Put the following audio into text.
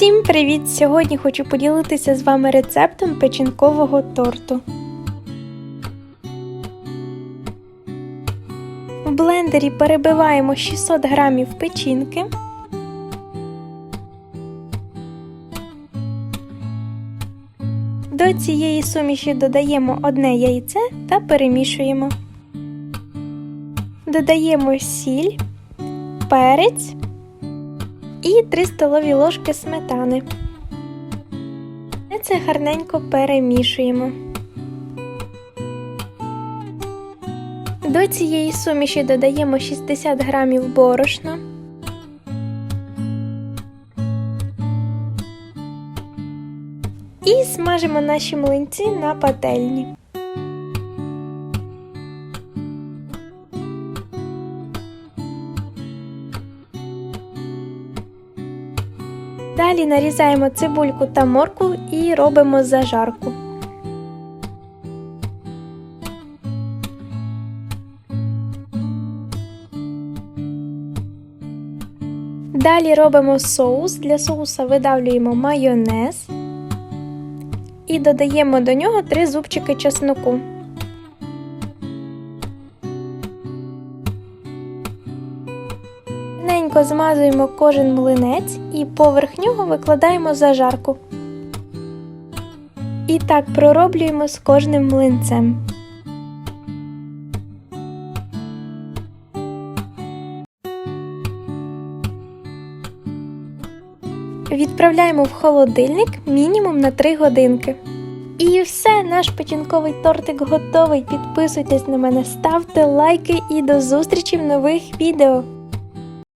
Всім привіт! Сьогодні хочу поділитися з вами рецептом печінкового торту. В блендері перебиваємо 600 грамів печінки. До цієї суміші додаємо одне яйце та перемішуємо. Додаємо сіль, перець і 3 столові ложки сметани. Це гарненько перемішуємо. До цієї суміші додаємо 60 грамів борошна. І смажимо наші млинці на пательні. Далі нарізаємо цибульку та морку і робимо зажарку. Далі робимо соус. Для соуса видавлюємо майонез і додаємо до нього 3 зубчики чесноку. Ненько змазуємо кожен млинець і поверх нього викладаємо зажарку. І так пророблюємо з кожним млинцем. Відправляємо в холодильник мінімум на 3 годинки. І все, наш печінковий тортик готовий. Підписуйтесь на мене, ставте лайки і до зустрічі в нових відео.